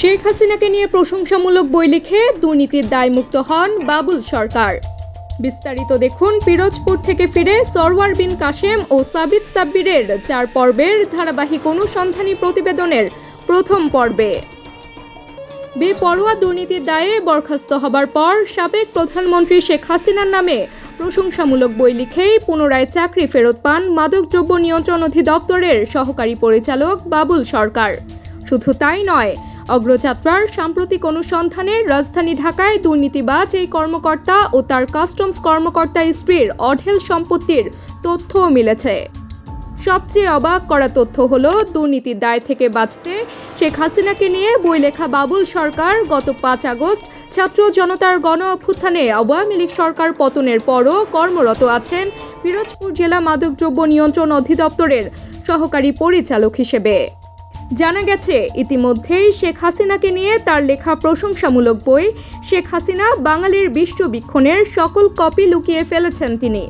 শেখ হাসিনাকে নিয়ে প্রশংসামূলক বই লিখে দুর্নীতির দায়মুক্ত হন বাবুল সরকার। বিস্তারিত দেখুন পিরোজপুর থেকে ফিরে সরওয়ার বিন কাশেম ও সাবিত সাব্বিরের চার পর্বের ধারাবাহিক অনুসন্ধানী প্রতিবেদনের প্রথম পর্বে। বেপরোয়া দুর্নীতির দায়ে বরখাস্ত হবার পর সাবেক প্রধানমন্ত্রী শেখ হাসিনার নামে প্রশংসামূলক বই লিখেই পুনরায় চাকরি ফেরত পান মাদকদ্রব্য নিয়ন্ত্রণ অধিদপ্তরের সহকারী পরিচালক বাবুল সরকার। শুধু তাই নয়, অগ্রযাত্রার সাম্প্রতিক অনুসন্ধানে রাজধানী ঢাকায় দুর্নীতিবাজ এই কর্মকর্তা ও তার কাস্টমস কর্মকর্তা স্ত্রীর অঢেল সম্পত্তির তথ্যও মিলেছে। সবচেয়ে অবাক করা তথ্য হলো, দুর্নীতির দায় থেকে বাঁচতে শেখ হাসিনাকে নিয়ে বই লেখা বাবুল সরকার গত পাঁচ আগস্ট ছাত্র জনতার গণ অভ্যুত্থানে আওয়ামী লীগ সরকার পতনের পরও কর্মরত আছেন পিরোজপুর জেলা মাদকদ্রব্য নিয়ন্ত্রণ অধিদপ্তরের সহকারী পরিচালক হিসেবে। জানা গেছে, ইতিমধ্যেই শেখ হাসিনাকে নিয়ে তার লেখা প্রশংসামূলক বই শেখ হাসিনা বাঙালির বিশ্ববীক্ষণের সকল কপি লুকিয়ে ফেলেছেন তিনি।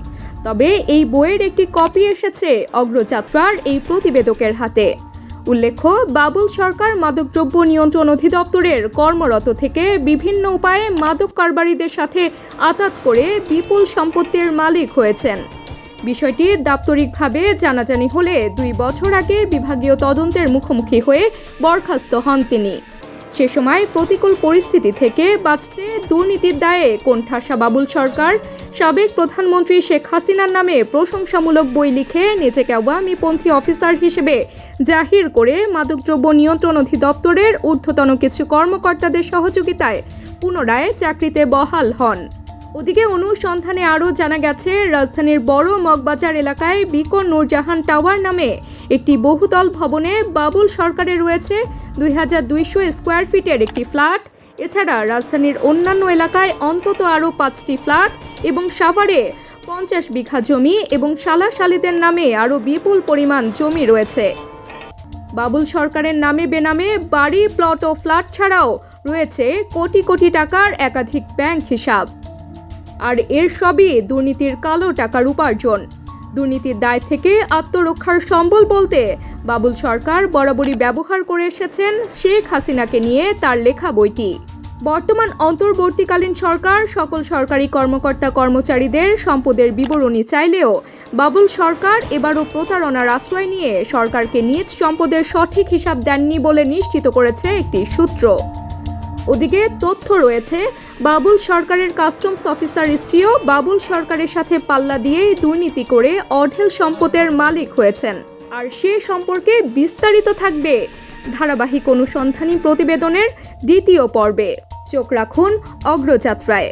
তবে এই বইয়ের একটি কপি এসেছে অগ্রযাত্রার এই প্রতিবেদকের হাতে। উল্লেখ্য, বাবুল সরকার মাদকদ্রব্য নিয়ন্ত্রণ অধিদপ্তরের কর্মরত থেকে বিভিন্ন উপায়ে মাদক কারবারিদের সাথে আতাত করে বিপুল সম্পত্তির মালিক হয়েছেন। বিষয়টি দাপ্তরিকভাবে জানাজানি হলে দুই বছর আগে বিভাগীয় তদন্তের মুখোমুখি হয়ে বরখাস্ত হন তিনি। সে সময় প্রতিকূল পরিস্থিতি থেকে বাঁচতে দুর্নীতির দায়ে কোণঠাসা বাবুল সরকার, সাবেক প্রধানমন্ত্রী শেখ হাসিনার নামে প্রশংসামূলক বই লিখে নিজেকে আওয়ামীপন্থী অফিসার হিসেবে জাহির করে মাদকদ্রব্য নিয়ন্ত্রণ অধিদপ্তরের ঊর্ধ্বতন কিছু কর্মকর্তাদের সহযোগিতায় পুনরায় চাকরিতে বহাল হন। ওদিকে অনুসন্ধানে আরও জানা গেছে, রাজধানীর বড় মগবাজার এলাকায় বিকন নূরজাহান টাওয়ার নামে একটি বহুতল ভবনে বাবুল সরকারের রয়েছে দুই হাজার দুইশো স্কোয়ার ফিটের একটি ফ্ল্যাট। এছাড়া রাজধানীর অন্যান্য এলাকায় অন্তত আরও পাঁচটি ফ্ল্যাট এবং সাভারে পঞ্চাশ বিঘা জমি এবং শালাশালিদের নামে আরও বিপুল পরিমাণ জমি রয়েছে। বাবুল সরকারের নামে বেনামে বাড়ি, প্লট ও ফ্ল্যাট ছাড়াও রয়েছে কোটি কোটি টাকার একাধিক ব্যাংক হিসাব। আর এর সবই দুর্নীতির কালো টাকার উপার্জন। দুর্নীতির দায় থেকে আত্মরক্ষার সম্বল বলতে বাবুল সরকার বরাবরই ব্যবহার করে এসেছেন শেখ হাসিনাকে নিয়ে তার লেখা বইটি। বর্তমান অন্তর্বর্তীকালীন সরকার সকল সরকারি কর্মকর্তা কর্মচারীদের সম্পদের বিবরণী চাইলেও বাবুল সরকার এবারও প্রতারণার আশ্রয় নিয়ে সরকারকে নিজ সম্পদের সঠিক হিসাব দেননি বলে নিশ্চিত করেছে একটি সূত্র। ওদিকে তথ্য রয়েছে, বাবুল সরকারের কাস্টমস অফিসার স্ত্রীও বাবুল সরকারের সাথে পাল্লা দিয়েই দুর্নীতি করে অঢেল সম্পদের মালিক হয়েছেন। আর সে সম্পর্কে বিস্তারিত থাকবে ধারাবাহিক অনুসন্ধানী প্রতিবেদনের দ্বিতীয় পর্বে। চোখ রাখুন অগ্রযাত্রায়।